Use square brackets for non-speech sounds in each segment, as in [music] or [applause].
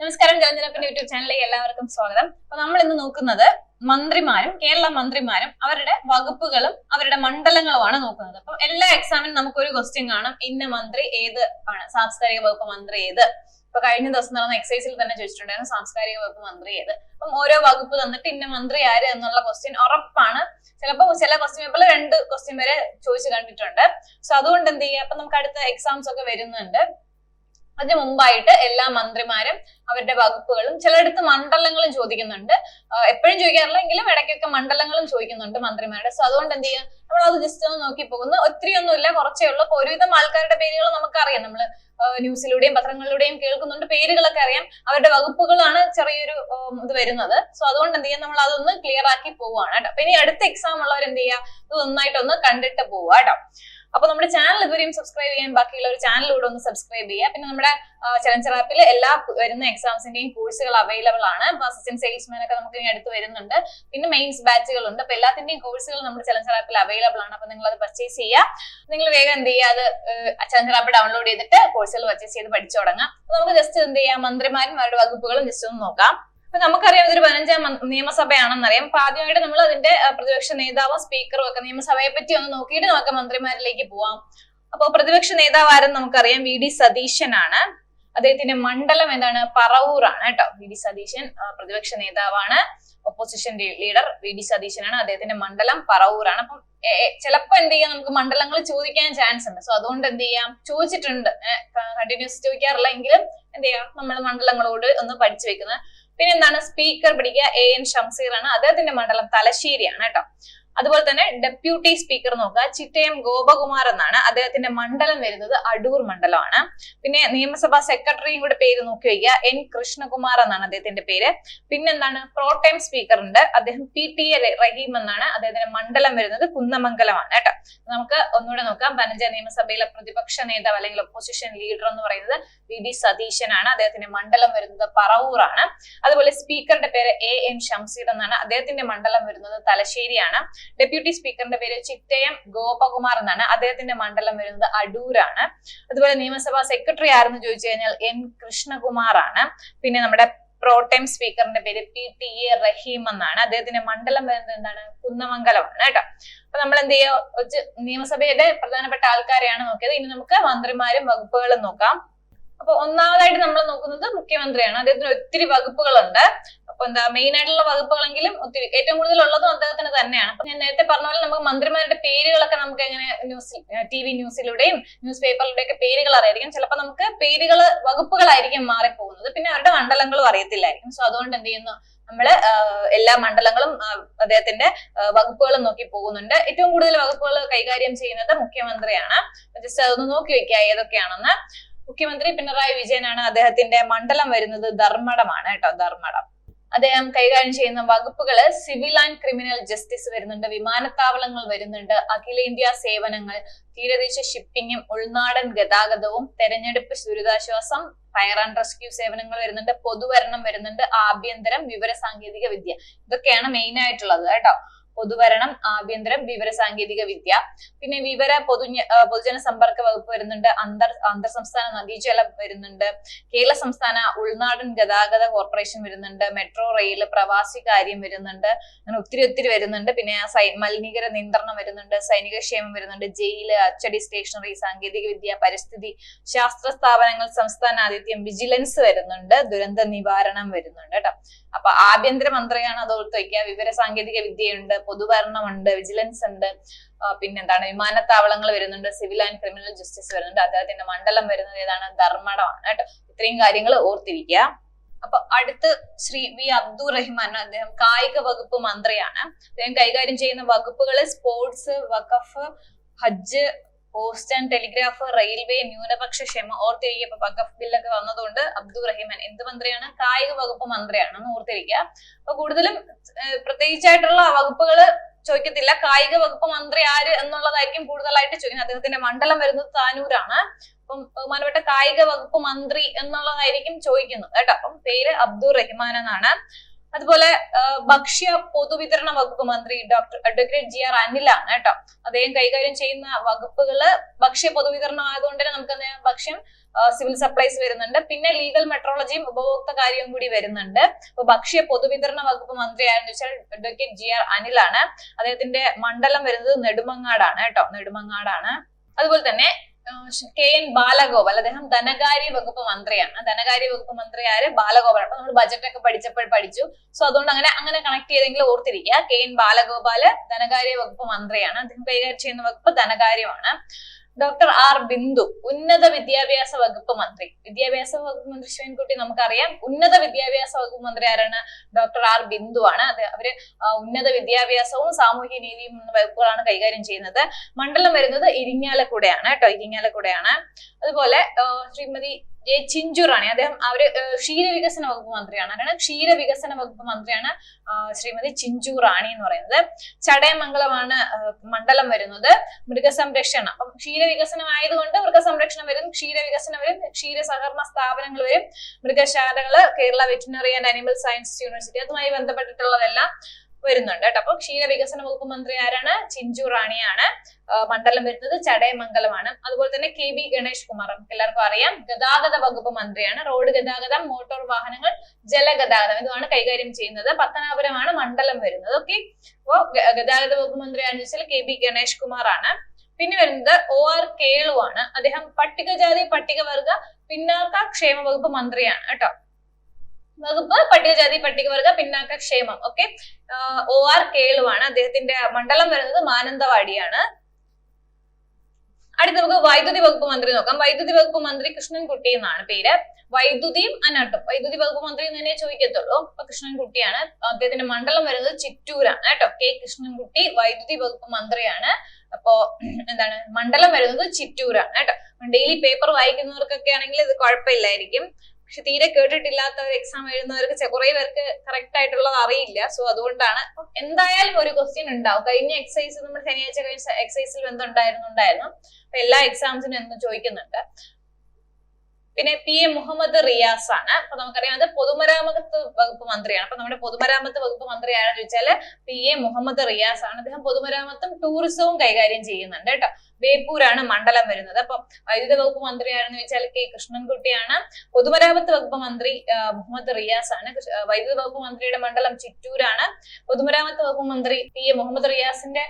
നമസ്കാരം ജലഞ്ജനപ്പിന്റെ യൂട്യൂബ് ചാനലിലേക്ക് എല്ലാവർക്കും സ്വാഗതം. അപ്പൊ നമ്മൾ ഇന്ന് നോക്കുന്നത് മന്ത്രിമാരും കേരള മന്ത്രിമാരും അവരുടെ വകുപ്പുകളും അവരുടെ മണ്ഡലങ്ങളുമാണ് നോക്കുന്നത്. അപ്പൊ എല്ലാ എക്സാമിനും നമുക്ക് ഒരു ക്വസ്റ്റ്യൻ കാണും. ഇന്ന മന്ത്രി ഏത് ആണ്? സാംസ്കാരിക വകുപ്പ് മന്ത്രി ഏത്? ഇപ്പൊ കഴിഞ്ഞ ദിവസം നടന്ന എക്സൈസിൽ തന്നെ ചോദിച്ചിട്ടുണ്ടായിരുന്നു സാംസ്കാരിക വകുപ്പ് മന്ത്രി ഏത്? അപ്പം ഓരോ വകുപ്പ് തന്നിട്ട് ഇന്ന മന്ത്രി ആര് എന്നുള്ള ക്വസ്റ്റ്യൻ ഉറപ്പാണ്. ചിലപ്പോൾ ചില ക്വസ്റ്റ്യൻ പേപ്പറിൽ രണ്ട് ക്വസ്റ്റ്യൻ വരെ ചോദിച്ചു കണ്ടിട്ടുണ്ട്. സോ അതുകൊണ്ട് എന്ത് ചെയ്യുക അപ്പൊ നമുക്ക് അടുത്ത എക്സാംസ് ഒക്കെ വരുന്നുണ്ട്. അതിന് മുമ്പായിട്ട് എല്ലാ മന്ത്രിമാരും അവരുടെ വകുപ്പുകളും ചിലയിടത്ത് മണ്ഡലങ്ങളും ചോദിക്കുന്നുണ്ട്. എപ്പോഴും ചോദിക്കാറില്ല എങ്കിലും ഇടയ്ക്കൊക്കെ മണ്ഡലങ്ങളും ചോദിക്കുന്നുണ്ട് മന്ത്രിമാരുടെ. സോ അതുകൊണ്ട് എന്ത് ചെയ്യുക നമ്മൾ അത് ജസ്റ്റ് ഒന്ന് നോക്കി പോകുന്നു. ഒത്തിരി ഒന്നുമില്ല കുറച്ചേ ഉള്ളൂ. അപ്പൊ ഒരുവിധം ആൾക്കാരുടെ പേരുകൾ നമുക്കറിയാം. നമ്മൾ ന്യൂസിലൂടെയും പത്രങ്ങളിലൂടെയും കേൾക്കുന്നുണ്ട്. പേരുകളൊക്കെ അറിയാം. അവരുടെ വകുപ്പുകളാണ് ചെറിയൊരു ഇത് വരുന്നത്. സോ അതുകൊണ്ട് എന്ത് ചെയ്യാം? നമ്മൾ അതൊന്ന് ക്ലിയർ ആക്കി പോവുകയാണ് കേട്ടോ. അപ്പൊ ഇനി അടുത്ത എക്സാം ഉള്ളവർ എന്ത് ചെയ്യുക ഇത് നന്നായിട്ടൊന്ന് കണ്ടിട്ട് പോവുക കേട്ടോ. അപ്പൊ നമ്മുടെ ചാനൽ ഇതുവരെയും സബ്സ്ക്രൈബ് ചെയ്യാൻ ബാക്കിയുള്ള ഒരു ചാനൽ ചാനലിലൂടെ ഒന്ന് സബ്സ്ക്രൈബ് ചെയ്യുക. പിന്നെ നമ്മുടെ ചലഞ്ചർ ആപ്പിൽ എല്ലാ വരുന്ന എക്സാംസിന്റെയും കോഴ്സുകൾ അവൈലബിൾ ആണ്. അപ്പൊ അസിസ്റ്റന്റ് സെയിൽസ്മാൻ ഒക്കെ നമുക്ക് ഇനി അടുത്ത് വരുന്നുണ്ട്. പിന്നെ മെയിൻസ് ബാച്ചുകൾ ഉണ്ട് അപ്പൊ എല്ലാത്തിന്റെയും കോഴ്സുകൾ നമ്മുടെ ചലഞ്ചർ ആപ്പിൽ അവൈലബിൾ ആണ്. അപ്പൊ നിങ്ങൾ അത് പർച്ചേസ് ചെയ്യുക. നിങ്ങൾ വേഗം എന്ത് ചെയ്യുക? അത് ചലഞ്ചർ ആപ്പ് ഡൗൺലോഡ് ചെയ്തിട്ട് കോഴ്സുകൾ പർച്ചേസ് ചെയ്ത് പഠിച്ചു തുടങ്ങാം. നമുക്ക് ജസ്റ്റ് എന്ത് ചെയ്യാം? മന്ത്രിമാരും അവരുടെ വകുപ്പുകളും ജസ്റ്റ് ഒന്ന് നോക്കാം. അപ്പൊ നമുക്കറിയാം ഇതൊരു പതിനഞ്ചാം നിയമസഭയാണെന്നറിയാം. അപ്പൊ ആദ്യമായിട്ട് നമ്മൾ അതിന്റെ പ്രതിപക്ഷ നേതാവും സ്പീക്കറും ഒക്കെ നിയമസഭയെ പറ്റി ഒന്ന് നോക്കിയിട്ട് നമുക്ക് മന്ത്രിമാരിലേക്ക് പോവാം. അപ്പോൾ പ്രതിപക്ഷ നേതാവ് ആരെന്ന് നമുക്കറിയാം. വി. ഡി. സതീശനാണ്. അദ്ദേഹത്തിന്റെ മണ്ഡലം എന്താണ് പറവൂറാണ് കേട്ടോ. വി. ഡി. സതീശൻ പ്രതിപക്ഷ നേതാവാണ്. Opposition leader V. ഡി. സതീശനാണ്. അദ്ദേഹത്തിന്റെ മണ്ഡലം പറവൂറാണ് അപ്പം ചിലപ്പോ എന്ത് ചെയ്യാം? നമുക്ക് മണ്ഡലങ്ങൾ ചോദിക്കാൻ ചാൻസ് ഉണ്ട്. സോ അതുകൊണ്ട് എന്ത് ചെയ്യാം? ചോദിച്ചിട്ടുണ്ട്. കണ്ടിന്യൂസ് ചോദിക്കാറില്ല എങ്കിലും എന്ത് ചെയ്യാം? നമ്മൾ മണ്ഡലങ്ങളോട് ഒന്ന് പഠിച്ചു വെക്കുന്നത് പിന്നെ എന്താണ് സ്പീക്കർ പിടിക്കുക എ എൻ ഷംസീർ ആണ് അദ്ദേഹത്തിന്റെ മണ്ഡലം തലശ്ശേരിയാണ് കേട്ടോ. അതുപോലെ തന്നെ ഡെപ്യൂട്ടി സ്പീക്കർ നോക്കുക. ചിറ്റയം ഗോപകുമാർ എന്നാണ്. അദ്ദേഹത്തിന്റെ മണ്ഡലം വരുന്നത് അടൂർ മണ്ഡലമാണ്. പിന്നെ നിയമസഭാ സെക്രട്ടറിയും കൂടെ പേര് നോക്കി വയ്ക്കുക. എൻ കൃഷ്ണകുമാർ എന്നാണ് അദ്ദേഹത്തിന്റെ പേര്. പിന്നെന്താണ്? പ്രോട്ടൈം സ്പീക്കർ ഉണ്ട്. അദ്ദേഹം പി ടി എ റഹീം എന്നാണ് അദ്ദേഹത്തിന്റെ മണ്ഡലം വരുന്നത്. കുന്നമംഗലമാണ് കേട്ടോ. നമുക്ക് ഒന്നുകൂടെ നോക്കാം. പനഞ്ച നിയമസഭയിലെ പ്രതിപക്ഷ നേതാവ് അല്ലെങ്കിൽ ഒപ്പോസിഷൻ ലീഡർ എന്ന് പറയുന്നത് വി ഡി സതീശനാണ്. അദ്ദേഹത്തിന്റെ മണ്ഡലം വരുന്നത് പറവൂറാണ്. അതുപോലെ സ്പീക്കറുടെ പേര് എ എൻ ഷംസീർ എന്നാണ്. അദ്ദേഹത്തിന്റെ മണ്ഡലം വരുന്നത് തലശ്ശേരിയാണ്. ഡെപ്യൂട്ടി സ്പീക്കറിന്റെ പേര് ചിറ്റയം ഗോപകുമാർ എന്നാണ്. അദ്ദേഹത്തിന്റെ മണ്ഡലം വരുന്നത് അടൂരാണ്. അതുപോലെ നിയമസഭാ സെക്രട്ടറി ആരെന്ന് ചോദിച്ചു കഴിഞ്ഞാൽ എൻ കൃഷ്ണകുമാർ ആണ് പിന്നെ നമ്മുടെ പ്രോട്ടൈം സ്പീക്കറിന്റെ പേര് പി ടി എ റഹീം എന്നാണ്. അദ്ദേഹത്തിന്റെ മണ്ഡലം വരുന്നത് എന്താണ്? കുന്നമംഗലമാണ് കേട്ടോ. അപ്പൊ നമ്മൾ എന്ത് ചെയ്യുക നിയമസഭയുടെ പ്രധാനപ്പെട്ട ആൾക്കാരെയാണ് നോക്കിയത്. ഇനി നമുക്ക് മന്ത്രിമാരും വകുപ്പുകളും നോക്കാം. അപ്പൊ ഒന്നാമതായിട്ട് നമ്മൾ നോക്കുന്നത് മുഖ്യമന്ത്രിയാണ്. അദ്ദേഹത്തിന് ഒത്തിരി വകുപ്പുകളുണ്ട്. അപ്പൊ എന്താ മെയിൻ ആയിട്ടുള്ള വകുപ്പുകളെങ്കിലും ഒത്തിരി ഏറ്റവും കൂടുതൽ ഉള്ളതും അദ്ദേഹത്തിന് തന്നെയാണ്. അപ്പൊ ഞാൻ നേരത്തെ പറഞ്ഞ പോലെ നമുക്ക് മന്ത്രിമാരുടെ പേരുകളൊക്കെ നമുക്ക് എങ്ങനെ ന്യൂസിൽ ടി വി ന്യൂസിലൂടെയും ന്യൂസ് പേപ്പറിലൂടെ ഒക്കെ പേരുകൾ അറിയായിരിക്കും. ചിലപ്പോൾ നമുക്ക് പേരുകൾ വകുപ്പുകളായിരിക്കും മാറിപ്പോകുന്നത്. പിന്നെ അവരുടെ മണ്ഡലങ്ങളും അറിയത്തില്ലായിരിക്കും. സോ അതുകൊണ്ട് എന്ത് ചെയ്യുന്നു? നമ്മൾ എല്ലാ മണ്ഡലങ്ങളും അദ്ദേഹത്തിന്റെ വകുപ്പുകളും നോക്കി പോകുന്നുണ്ട്. ഏറ്റവും കൂടുതൽ വകുപ്പുകൾ കൈകാര്യം ചെയ്യുന്നത് മുഖ്യമന്ത്രിയാണ്. ജസ്റ്റ് അതൊന്ന് നോക്കി വെക്കുക ഏതൊക്കെയാണെന്ന്. മുഖ്യമന്ത്രി പിണറായി വിജയനാണ് അദ്ദേഹത്തിന്റെ മണ്ഡലം വരുന്നത് ധർമ്മടമാണ് കേട്ടോ ധർമ്മടം. അദ്ദേഹം കൈകാര്യം ചെയ്യുന്ന വകുപ്പുകൾ സിവിൽ ആൻഡ് ക്രിമിനൽ ജസ്റ്റിസ് വരുന്നുണ്ട് വിമാനത്താവളങ്ങൾ വരുന്നുണ്ട് അഖിലേന്ത്യാ സേവനങ്ങൾ തീരദേശ ഷിപ്പിങ്ങും ഉൾനാടൻ ഗതാഗതവും തെരഞ്ഞെടുപ്പ് ദുരിതാശ്വാസം ഫയർ ആൻഡ് റെസ്ക്യൂ സേവനങ്ങൾ വരുന്നുണ്ട് പൊതുവരണം വരുന്നുണ്ട് ആഭ്യന്തരം വിവര സാങ്കേതിക വിദ്യ ഇതൊക്കെയാണ് മെയിൻ ആയിട്ടുള്ളത് കേട്ടോ. പൊതുഭരണം ആഭ്യന്തരം വിവര സാങ്കേതിക വിദ്യ. പിന്നെ വിവര പൊതു പൊതുജന സമ്പർക്ക വകുപ്പ് വരുന്നുണ്ട് അന്തർ അന്തർ സംസ്ഥാന നദീജലം വരുന്നുണ്ട് കേരള സംസ്ഥാന ഉൾനാടൻ ഗതാഗത കോർപ്പറേഷൻ വരുന്നുണ്ട് മെട്രോ റെയിൽ പ്രവാസി കാര്യം വരുന്നുണ്ട് അങ്ങനെ ഒത്തിരി ഒത്തിരി വരുന്നുണ്ട്. പിന്നെ മലിനീകര നിയന്ത്രണം വരുന്നുണ്ട് സൈനിക ക്ഷേമം വരുന്നുണ്ട് ജയിൽ അച്ചടി സ്റ്റേഷനറി സാങ്കേതിക വിദ്യ പരിസ്ഥിതി ശാസ്ത്ര സ്ഥാപനങ്ങൾ സംസ്ഥാന ആതിഥ്യം വിജിലൻസ് വരുന്നുണ്ട് ദുരന്ത നിവാരണം വരുന്നുണ്ട് കേട്ടോ. അപ്പൊ ആഭ്യന്തര മന്ത്രിയാണ് അതോർത്ത് വയ്ക്കുക വിവര സാങ്കേതിക വിദ്യയുണ്ട് പൊതുഭരണമുണ്ട് വിജിലൻസ് ഉണ്ട് പിന്നെ പിന്നെന്താണ് വിമാനത്താവളങ്ങൾ വരുന്നുണ്ട് സിവിൽ ആൻഡ് ക്രിമിനൽ ജസ്റ്റിസ് വരുന്നുണ്ട് അദ്ദേഹത്തിന്റെ മണ്ഡലം വരുന്നത് ഏതാണ്? ധർമ്മടമാണ് കേട്ടോ. ഇത്രയും കാര്യങ്ങൾ ഓർത്തിരിക്കുക. അപ്പൊ അടുത്ത് ശ്രീ വി അബ്ദുൾ റഹ്മാൻ അദ്ദേഹം കായിക വകുപ്പ് മന്ത്രിയാണ്. അദ്ദേഹം കൈകാര്യം ചെയ്യുന്ന വകുപ്പുകൾ സ്പോർട്സ് വഖഫ് ഹജ്ജ് പോസ്റ്റ് ആൻഡ് ടെലിഗ്രാഫ് റെയിൽവേ ന്യൂനപക്ഷ ക്ഷമ ഓർത്തിരിക്കുക വഖഫ് ബില്ലൊക്കെ വന്നതുകൊണ്ട് അബ്ദുൾ റഹിമാൻ എന്ത് മന്ത്രിയാണ്? കായിക വകുപ്പ് മന്ത്രിയാണ് എന്ന് ഓർത്തിരിക്കുക. അപ്പൊ കൂടുതലും പ്രത്യേകിച്ചായിട്ടുള്ള വകുപ്പുകൾ ചോദിക്കത്തില്ല. കായിക വകുപ്പ് മന്ത്രി ആര് എന്നുള്ളതായിരിക്കും കൂടുതലായിട്ട് ചോദിക്കുന്നത്. അദ്ദേഹത്തിന്റെ മണ്ഡലം വരുന്നത് താനൂരാണ്. അപ്പം ബഹുമാനപ്പെട്ട കായിക വകുപ്പ് മന്ത്രി എന്നുള്ളതായിരിക്കും ചോദിക്കുന്നത് കേട്ടോ? അപ്പം പേര് അബ്ദുൾ റഹ്മാൻ എന്നാണ്. അതുപോലെ ഭക്ഷ്യ പൊതുവിതരണ വകുപ്പ് മന്ത്രി ഡോക്ടർ അഡ്വക്കേറ്റ് ജി ആർ അനിലാണ് കേട്ടോ. അദ്ദേഹം കൈകാര്യം ചെയ്യുന്ന വകുപ്പുകൾ ഭക്ഷ്യ പൊതുവിതരണം ആയതുകൊണ്ട് തന്നെ നമുക്ക്? ഭക്ഷ്യം സിവിൽ സപ്ലൈസ് വരുന്നുണ്ട്. പിന്നെ ലീഗൽ മെട്രോളജിയും ഉപഭോക്തൃ കാര്യവും കൂടി വരുന്നുണ്ട്. അപ്പൊ ഭക്ഷ്യ പൊതുവിതരണ വകുപ്പ് മന്ത്രി ആരെന്ന് വെച്ചാൽ അഡ്വക്കേറ്റ് ജി ആർ അനിലാണ്. അദ്ദേഹത്തിന്റെ മണ്ഡലം വരുന്നത് നെടുമങ്ങാടാണ് കേട്ടോ. നെടുമങ്ങാടാണ്. അതുപോലെ തന്നെ കെ എൻ ബാലഗോപാൽ. അദ്ദേഹം ധനകാര്യ വകുപ്പ് മന്ത്രിയാണ്. ധനകാര്യ വകുപ്പ് മന്ത്രി ആര്? ബാലഗോപാൽ. അപ്പൊ നമ്മൾ ബജറ്റ് ഒക്കെ പഠിച്ചപ്പോൾ പഠിച്ചു. സോ അതുകൊണ്ട് അങ്ങനെ അങ്ങനെ കണക്ട് ചെയ്തെങ്കിലും ഓർത്തിരിക്കുക. കെ എൻ ബാലഗോപാൽ ധനകാര്യ വകുപ്പ് മന്ത്രിയാണ്. അദ്ദേഹം കൈകാര്യം ചെയ്യുന്ന വകുപ്പ് ധനകാര്യമാണ്. ഡോക്ടർ ആർ ബിന്ദു ഉന്നത വിദ്യാഭ്യാസ വകുപ്പ് മന്ത്രി. വിദ്യാഭ്യാസ വകുപ്പ് മന്ത്രി ശിവൻകുട്ടി നമുക്കറിയാം. ഉന്നത വിദ്യാഭ്യാസ വകുപ്പ് മന്ത്രി ആരാണ്? ഡോക്ടർ ആർ ബിന്ദു ആണ്. അത് അവർ ഉന്നത വിദ്യാഭ്യാസവും സാമൂഹ്യ നീതിയും എന്ന വകുപ്പുകളാണ് കൈകാര്യം ചെയ്യുന്നത്. മണ്ഡലം വരുന്നത് ഇരിങ്ങാലക്കുടയാണ് കേട്ടോ ഇരിങ്ങാലക്കുടയാണ്. അതുപോലെ ശ്രീമതി ജെ ചിഞ്ചുറാണി അദ്ദേഹം അവർ ക്ഷീരവികസന വകുപ്പ് മന്ത്രിയാണ്. ആരാണ് ക്ഷീരവികസന വകുപ്പ് മന്ത്രിയാണ് ശ്രീമതി ചിഞ്ചു റാണി എന്ന് പറയുന്നത്. ചടയമംഗലമാണ് ആ, മണ്ഡലം വരുന്നത് മൃഗസംരക്ഷണം. അപ്പം ക്ഷീരവികസനം ആയതുകൊണ്ട് മൃഗസംരക്ഷണം വരും ക്ഷീരവികസനം വരും ക്ഷീര സഹകരണ സ്ഥാപനങ്ങൾ വരും. മൃഗശാലകൾ Kerala veterinary and animal science university അതുമായി ബന്ധപ്പെട്ടിട്ടുള്ളതെല്ലാം വരുന്നുണ്ട് കേട്ടോ. അപ്പൊ ക്ഷീരവികസന വകുപ്പ് മന്ത്രി ആരാണ്? ചിഞ്ചു റാണിയാണ്. മണ്ഡലം വരുന്നത് ചടയമംഗലമാണ്. അതുപോലെ തന്നെ കെ ബി ഗണേഷ് കുമാർ. നമുക്ക് എല്ലാവർക്കും അറിയാം. ഗതാഗത വകുപ്പ് മന്ത്രിയാണ്. റോഡ് ഗതാഗതം മോട്ടോർ വാഹനങ്ങൾ ജലഗതാഗതം ഇതുമാണ് കൈകാര്യം ചെയ്യുന്നത്. പത്തനാപുരമാണ് മണ്ഡലം വരുന്നത്. ഓക്കെ അപ്പോ ഗതാഗത വകുപ്പ് മന്ത്രി ആണെന്ന് വെച്ചാൽ കെ ബി ഗണേഷ് കുമാർ ആണ് പിന്നെ വരുന്നത് ഒ ആർ കേളു ആണ് അദ്ദേഹം പട്ടികജാതി പട്ടികവർഗ പിന്നാക്ക ക്ഷേമ വകുപ്പ് മന്ത്രിയാണ് കേട്ടോ. വകുപ്പ് പട്ടികജാതി പട്ടികവർഗ പിന്നാക്ക ക്ഷേമം. ഓക്കെ ഒ ആർ കേളുവാണ്. അദ്ദേഹത്തിന്റെ മണ്ഡലം വരുന്നത് മാനന്തവാടിയാണ്. അടുത്ത നമുക്ക് വൈദ്യുതി വകുപ്പ് മന്ത്രി നോക്കാം. വൈദ്യുതി വകുപ്പ് മന്ത്രി കൃഷ്ണൻകുട്ടി എന്നാണ് പേര്. വൈദ്യുതിയും അനാട്ടും. വൈദ്യുതി വകുപ്പ് മന്ത്രി എന്ന് തന്നെ ചോദിക്കത്തുള്ളൂ. അപ്പൊ കൃഷ്ണൻകുട്ടിയാണ്. അദ്ദേഹത്തിന്റെ മണ്ഡലം വരുന്നത് ചിറ്റൂരാണ് കേട്ടോ. കെ കൃഷ്ണൻകുട്ടി വൈദ്യുതി വകുപ്പ് മന്ത്രിയാണ്. അപ്പോ എന്താണ്? മണ്ഡലം വരുന്നത് ചിറ്റൂരാണ് കേട്ടോ. ഡെയിലി പേപ്പർ വായിക്കുന്നവർക്കൊക്കെ ആണെങ്കിൽ ഇത് കുഴപ്പമില്ലായിരിക്കും. പക്ഷെ തീരെ കേട്ടിട്ടില്ലാത്തവർ എക്സാം എഴുതുന്നവർക്ക് കുറെ പേർക്ക് കറക്റ്റ് ആയിട്ടുള്ളത് അറിയില്ല. സോ അതുകൊണ്ടാണ് എന്തായാലും ഒരു ക്വസ്റ്റ്യൻ ഉണ്ടാവും. കഴിഞ്ഞ എക്സസൈസ് നമ്മൾ ശനിയാഴ്ച കഴിഞ്ഞ എക്സസൈസിൽ എന്തുണ്ടായിരുന്നു ഉണ്ടായിരുന്നു. അപ്പൊ എല്ലാ എക്സാംസിനും എന്ന് ചോദിക്കുന്നുണ്ട്. പിന്നെ പി എ മുഹമ്മദ് റിയാസ് ആണ്. അപ്പൊ നമുക്കറിയാം അത് പൊതുമരാമത്ത് വകുപ്പ് മന്ത്രിയാണ്. അപ്പൊ നമ്മുടെ പൊതുമരാമത്ത് വകുപ്പ് മന്ത്രി ആരാന്ന് ചോദിച്ചാൽ പി എ മുഹമ്മദ് റിയാസ് ആണ്. അദ്ദേഹം പൊതുമരാമത്തും ടൂറിസവും കൈകാര്യം ചെയ്യുന്നുണ്ട് കേട്ടോ. ബേപ്പൂരാണ് മണ്ഡലം വരുന്നത്. അപ്പൊ വൈദ്യുത വകുപ്പ് മന്ത്രി ആരെന്ന് ചോദിച്ചാൽ കെ കൃഷ്ണൻകുട്ടിയാണ്. പൊതുമരാമത്ത് വകുപ്പ് മന്ത്രി മുഹമ്മദ് റിയാസ് ആണ്. വൈദ്യുത വകുപ്പ് മന്ത്രിയുടെ മണ്ഡലം ചിറ്റൂരാണ്. പൊതുമരാമത്ത് വകുപ്പ് മന്ത്രി പി എ മുഹമ്മദ് റിയാസിന്റെ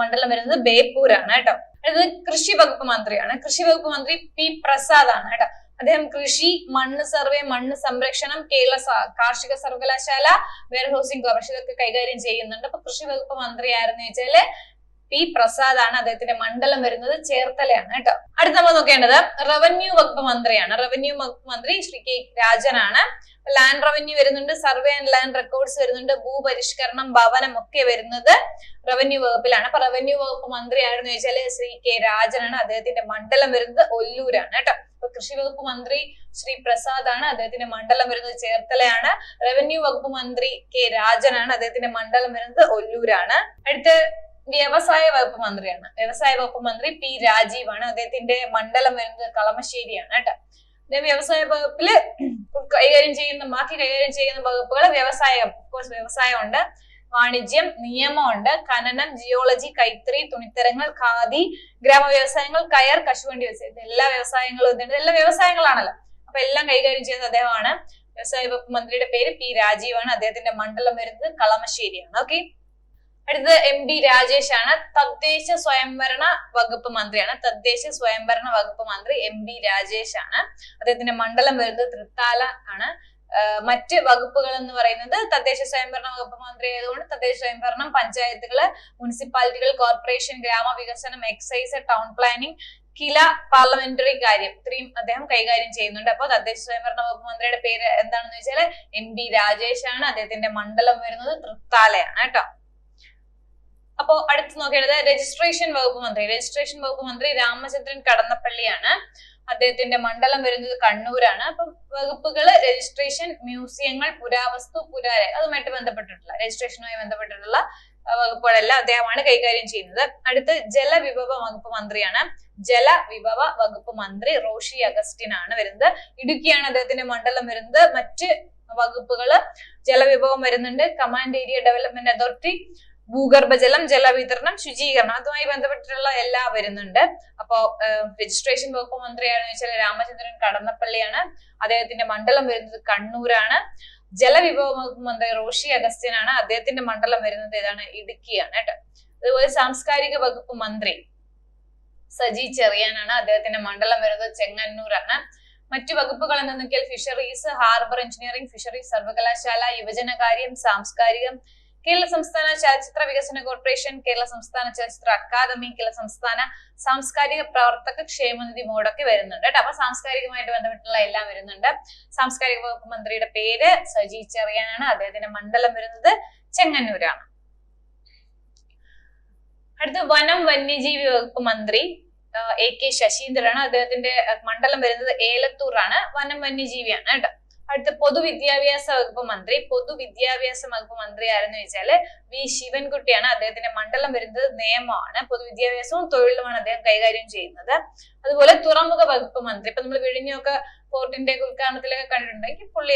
മണ്ഡലം വരുന്നത് ബേപ്പൂരാണ് കേട്ടോ. അടുത്തത് കൃഷി വകുപ്പ് മന്ത്രിയാണ്. കൃഷി വകുപ്പ് മന്ത്രി പി പ്രസാദ് ആണ് കേട്ടോ. അദ്ദേഹം കൃഷി മണ്ണ് സർവേ മണ്ണ് സംരക്ഷണം കേരള കാർഷിക സർവകലാശാല വെയർ ഹൗസിംഗ് കോർപ്പറേഷൻ ഇതൊക്കെ കൈകാര്യം ചെയ്യുന്നുണ്ട്. അപ്പൊ കൃഷി വകുപ്പ് മന്ത്രി ആയിരുന്നു വെച്ചാൽ പി പ്രസാദ് ആണ് അദ്ദേഹത്തിന്റെ മണ്ഡലം വരുന്നത് ചേർത്തലയാണ് കേട്ടോ. അടുത്ത നമ്മൾ നോക്കേണ്ടത് റവന്യൂ വകുപ്പ് മന്ത്രിയാണ്. റവന്യൂ വകുപ്പ് മന്ത്രി ശ്രീ കെ രാജനാണ്. ലാൻഡ് റവന്യൂ വരുന്നുണ്ട് സർവേ ആൻഡ് ലാൻഡ് റെക്കോർഡ്സ് വരുന്നുണ്ട് ഭൂപരിഷ്കരണം ഭവനം ഒക്കെ വരുന്നത് റവന്യൂ വകുപ്പിലാണ്. അപ്പൊ റവന്യൂ വകുപ്പ് മന്ത്രി ആയിരുന്നു ചോദിച്ചാൽ ശ്രീ കെ രാജനാണ്. അദ്ദേഹത്തിന്റെ മണ്ഡലം വരുന്നത് ഒല്ലൂരാണ് കേട്ടോ. അപ്പൊ കൃഷി വകുപ്പ് മന്ത്രി ശ്രീ പ്രസാദ് ആണ് അദ്ദേഹത്തിന്റെ മണ്ഡലം വരുന്നത് ചേർത്തലയാണ്. റവന്യൂ വകുപ്പ് മന്ത്രി കെ രാജനാണ്. അദ്ദേഹത്തിന്റെ മണ്ഡലം വരുന്നത് ഒല്ലൂരാണ്. അടുത്ത് വ്യവസായ വകുപ്പ് മന്ത്രിയാണ്. വ്യവസായ വകുപ്പ് മന്ത്രി പി രാജീവാണ്. അദ്ദേഹത്തിന്റെ മണ്ഡലം വരുന്നത് കളമശ്ശേരിയാണ് കേട്ടോ. അദ്ദേഹം വ്യവസായ വകുപ്പിൽ കൈകാര്യം ചെയ്യുന്ന ബാക്കി കൈകാര്യം ചെയ്യുന്ന വകുപ്പുകൾ വ്യവസായം കോഴ്സ് വ്യവസായം ഉണ്ട് വാണിജ്യം നിയമമുണ്ട്. ഖനനം ജിയോളജി കൈത്തറി തുണിത്തരങ്ങൾ ഖാദി ഗ്രാമ വ്യവസായങ്ങൾ കയർ കശുവണ്ടി വ്യവസായം. എല്ലാ വ്യവസായങ്ങളും ഇതുണ്ട് എല്ലാ വ്യവസായങ്ങളാണല്ലോ. അപ്പൊ എല്ലാം കൈകാര്യം ചെയ്യുന്ന അദ്ദേഹമാണ്. വ്യവസായ വകുപ്പ് മന്ത്രിയുടെ പേര് പി രാജീവാണ്. അദ്ദേഹത്തിന്റെ മണ്ഡലം വരുന്നത് കളമശ്ശേരിയാണ്. ഓക്കെ അടുത്തത് എം ബി രാജേഷ് ആണ് തദ്ദേശ സ്വയംഭരണ വകുപ്പ് മന്ത്രിയാണ്. തദ്ദേശ സ്വയംഭരണ വകുപ്പ് മന്ത്രി എം ബി രാജേഷ് ആണ് അദ്ദേഹത്തിന്റെ മണ്ഡലം വരുന്നത് തൃത്താല ആണ്. മറ്റ് വകുപ്പുകൾ എന്ന് പറയുന്നത് തദ്ദേശ സ്വയംഭരണ വകുപ്പ് മന്ത്രി ആയതുകൊണ്ട് തദ്ദേശ സ്വയംഭരണം പഞ്ചായത്തുകൾ മുനിസിപ്പാലിറ്റികൾ corporation ഗ്രാമവികസനം excise town planning KILA parliamentary കാര്യം ഇത്രയും അദ്ദേഹം കൈകാര്യം ചെയ്യുന്നുണ്ട്. അപ്പോൾ തദ്ദേശ സ്വയംഭരണ വകുപ്പ് മന്ത്രിയുടെ പേര് എന്താണെന്ന് വെച്ചാൽ എം ബി രാജേഷ് ആണ് അദ്ദേഹത്തിന്റെ മണ്ഡലം വരുന്നത് തൃത്താലയാണ് കേട്ടോ. അപ്പോ അടുത്ത് നോക്കേണ്ടത് രജിസ്ട്രേഷൻ വകുപ്പ് മന്ത്രി. രജിസ്ട്രേഷൻ വകുപ്പ് മന്ത്രി രാമചന്ദ്രൻ കടന്നപ്പള്ളിയാണ്. അദ്ദേഹത്തിന്റെ മണ്ഡലം വരുന്നത് കണ്ണൂരാണ്. അപ്പം വകുപ്പുകൾ രജിസ്ട്രേഷൻ മ്യൂസിയങ്ങൾ പുരാവസ്തു പുരാര അതുമായിട്ട് ബന്ധപ്പെട്ടിട്ടുള്ള രജിസ്ട്രേഷനുമായി ബന്ധപ്പെട്ടിട്ടുള്ള വകുപ്പുകളെല്ലാം അദ്ദേഹമാണ് കൈകാര്യം ചെയ്യുന്നത്. അടുത്ത് ജലവിഭവ വകുപ്പ് മന്ത്രിയാണ്. ജലവിഭവ വകുപ്പ് മന്ത്രി റോഷി അഗസ്റ്റിൻ ആണ് വരുന്നത്. ഇടുക്കിയാണ് അദ്ദേഹത്തിന്റെ മണ്ഡലം വരുന്നത്. മറ്റ് വകുപ്പുകൾ ജലവിഭവം വരുന്നുണ്ട്. കമാൻഡ് ഏരിയ ഡെവലപ്മെന്റ് അതോറിറ്റി ഭൂഗർഭജലം ജലവിതരണം ശുചീകരണം അതുമായി ബന്ധപ്പെട്ടിട്ടുള്ള എല്ലാം വരുന്നുണ്ട്. അപ്പോ രജിസ്ട്രേഷൻ വകുപ്പ് മന്ത്രിയാണെന്ന് വെച്ചാൽ രാമചന്ദ്രൻ കടന്നപ്പള്ളിയാണ്. അദ്ദേഹത്തിന്റെ മണ്ഡലം വരുന്നത് കണ്ണൂരാണ്. ജലവിഭവ വകുപ്പ് മന്ത്രി റോഷി അഗസ്ത്യനാണ്. അദ്ദേഹത്തിന്റെ മണ്ഡലം വരുന്നത് ഏതാണ്? ഇടുക്കിയാണ് കേട്ടോ. അതുപോലെ സാംസ്കാരിക വകുപ്പ് മന്ത്രി സജി ചെറിയാനാണ്. അദ്ദേഹത്തിന്റെ മണ്ഡലം വരുന്നത് ചെങ്ങന്നൂരാണ്. മറ്റു വകുപ്പുകൾ എന്തെന്നൊക്കെയാൽ ഫിഷറീസ് ഹാർബർ എഞ്ചിനീയറിംഗ് ഫിഷറീസ് സർവകലാശാല യുവജനകാര്യം സാംസ്കാരികം കേരള സംസ്ഥാന ചലച്ചിത്ര വികസന കോർപ്പറേഷൻ കേരള സംസ്ഥാന ചലച്ചിത്ര അക്കാദമി കേരള സംസ്ഥാന സാംസ്കാരിക പ്രവർത്തക ക്ഷേമനിധി ബോർഡൊക്കെ വരുന്നുണ്ട് കേട്ടോ. അപ്പൊ സാംസ്കാരികമായിട്ട് ബന്ധപ്പെട്ടുള്ള എല്ലാം വരുന്നുണ്ട്. സാംസ്കാരിക വകുപ്പ് മന്ത്രിയുടെ പേര് സജി ചെറിയാനാണ്. അദ്ദേഹത്തിന്റെ മണ്ഡലം വരുന്നത് ചെങ്ങന്നൂരാണ്. അടുത്ത വനം വന്യജീവി വകുപ്പ് മന്ത്രി എ കെ ശശീന്ദ്രനാണ്. അദ്ദേഹത്തിന്റെ മണ്ഡലം വരുന്നത് ഏലത്തൂറാണ് വനം വന്യജീവിയാണ് കേട്ടോ. അടുത്ത പൊതുവിദ്യാഭ്യാസ വകുപ്പ് മന്ത്രി. പൊതുവിദ്യാഭ്യാസ വകുപ്പ് മന്ത്രി ആരെന്ന് വെച്ചാൽ വി. ശിവൻകുട്ടിയാണ്. അദ്ദേഹത്തിന്റെ മണ്ഡലം വരുന്നത് നിയമമാണ് പൊതുവിദ്യാഭ്യാസവും തൊഴിലുമാണ് അദ്ദേഹം കൈകാര്യം ചെയ്യുന്നത്. അതുപോലെ തുറമുഖ വകുപ്പ് മന്ത്രി. ഇപ്പൊ നമ്മൾ വിഴിഞ്ഞൊക്കെ പോർട്ടിന്റെ ഉദ്ഘാടനത്തിലൊക്കെ കണ്ടിട്ടുണ്ടെങ്കിൽ പുള്ളി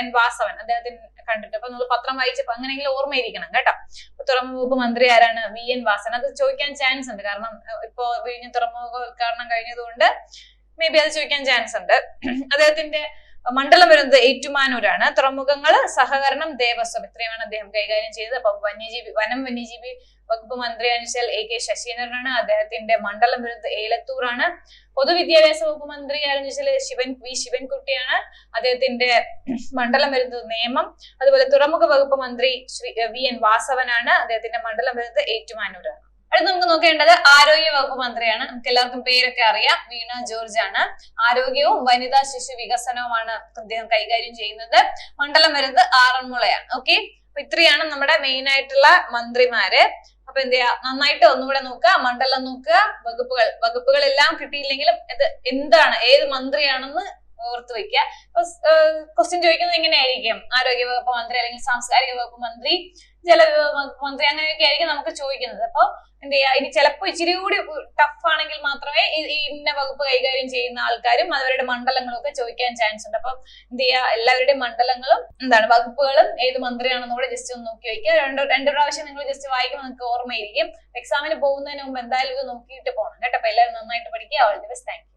എൻ. വാസവൻ അദ്ദേഹത്തിന് കണ്ടിട്ട് അപ്പൊ നമ്മൾ പത്രം വായിച്ചപ്പോ അങ്ങനെയെങ്കിലും ഓർമ്മയിരിക്കണം കേട്ടോ. തുറമുഖ വകുപ്പ് മന്ത്രി ആരാണ്? വി. എൻ. വാസൻ അത് ചോദിക്കാൻ ചാൻസ് ഉണ്ട്. കാരണം ഇപ്പോ വിഴിഞ്ഞ തുറമുഖ ഉദ്ഘാടനം കഴിഞ്ഞതുകൊണ്ട് മേ ബി അത് ചോദിക്കാൻ ചാൻസ് ഉണ്ട്. [clears throat] അദ്ദേഹത്തിന്റെ മണ്ഡലം വരുന്നത് ഏറ്റുമാനൂരാണ്. തുറമുഖങ്ങൾ സഹകരണം ദേവസ്വം. ഇത്രയുമാണ് അദ്ദേഹം കൈകാര്യം ചെയ്തത്. അപ്പൊ വന്യജീവി വനം വന്യജീവി വകുപ്പ് മന്ത്രി അനുസരിച്ചാൽ എ കെ ശശീന്ദ്രനാണ്. അദ്ദേഹത്തിന്റെ മണ്ഡലം വരുന്നത് ഏലത്തൂറാണ് പൊതുവിദ്യാഭ്യാസ വകുപ്പ് മന്ത്രി അനുസരിച്ചാൽ ശിവൻ വി ശിവൻകുട്ടിയാണ്. അദ്ദേഹത്തിന്റെ മണ്ഡലം വരുന്നത് നിയമം അതുപോലെ തുറമുഖ വകുപ്പ് മന്ത്രി ശ്രീ വി എൻ വാസവനാണ്. അദ്ദേഹത്തിന്റെ മണ്ഡലം വരുന്നത് ഏറ്റുമാനൂരാണ്. അടുത്ത് നമുക്ക് നോക്കേണ്ടത് ആരോഗ്യ വകുപ്പ് മന്ത്രിയാണ്. നമുക്ക് എല്ലാവർക്കും പേരൊക്കെ അറിയാം. വീണ ജോർജ് ആണ്. ആരോഗ്യവും വനിതാ ശിശു വികസനവുമാണ് അദ്ദേഹം കൈകാര്യം ചെയ്യുന്നത്. മണ്ഡലം വരുന്നത് ആറന്മുളയാണ്. ഓക്കെ? അപ്പൊ ഇത്രയാണ് നമ്മുടെ മെയിൻ ആയിട്ടുള്ള മന്ത്രിമാര്. അപ്പൊ എന്ത് ചെയ്യാ? നന്നായിട്ട് ഒന്നുകൂടെ നോക്കുക. മണ്ഡലം നോക്കുക. വകുപ്പുകൾ. വകുപ്പുകളെല്ലാം കിട്ടിയില്ലെങ്കിലും ഇത് എന്താണ്? ഏത് മന്ത്രിയാണെന്ന് ഓർത്ത് വെക്കുക ക്വസ്റ്റ്യൻ ചോദിക്കുന്നത് എങ്ങനെയായിരിക്കും? ആരോഗ്യ വകുപ്പ് മന്ത്രി അല്ലെങ്കിൽ സാംസ്കാരിക വകുപ്പ് മന്ത്രി ജലവിഭവ വകുപ്പ് മന്ത്രി അങ്ങനെയൊക്കെ ആയിരിക്കും നമുക്ക് ചോദിക്കുന്നത്. അപ്പൊ എന്ത് ചെയ്യാ? ഇനി ചിലപ്പോ ഇച്ചിരി കൂടി ടഫ് ആണെങ്കിൽ മാത്രമേ ഈ- ഇന്ന വകുപ്പ് കൈകാര്യം ചെയ്യുന്ന ആൾക്കാരും അവരുടെ മണ്ഡലങ്ങളും ഒക്കെ ചോദിക്കാൻ ചാൻസ് ഉണ്ട്. അപ്പം എന്ത് ചെയ്യാ? എല്ലാവരുടെയും മണ്ഡലങ്ങളും എന്താണ് വകുപ്പുകളും ഏത് മന്ത്രിയാണെന്ന് കൂടെ ജസ്റ്റ് ഒന്ന് നോക്കി വയ്ക്കുക. രണ്ടോ രണ്ട് പ്രാവശ്യം നിങ്ങൾ ജസ്റ്റ് വായിക്കുമ്പോൾ നിങ്ങൾക്ക് ഓർമ്മയിരിക്കും. എക്സാമിന് പോകുന്നതിന് മുമ്പ് എന്തായാലും ഇത് നോക്കിയിട്ട് പോകണം കേട്ടോ. അപ്പൊ എല്ലാവരും നന്നായിട്ട് പഠിക്കുക. All the best thank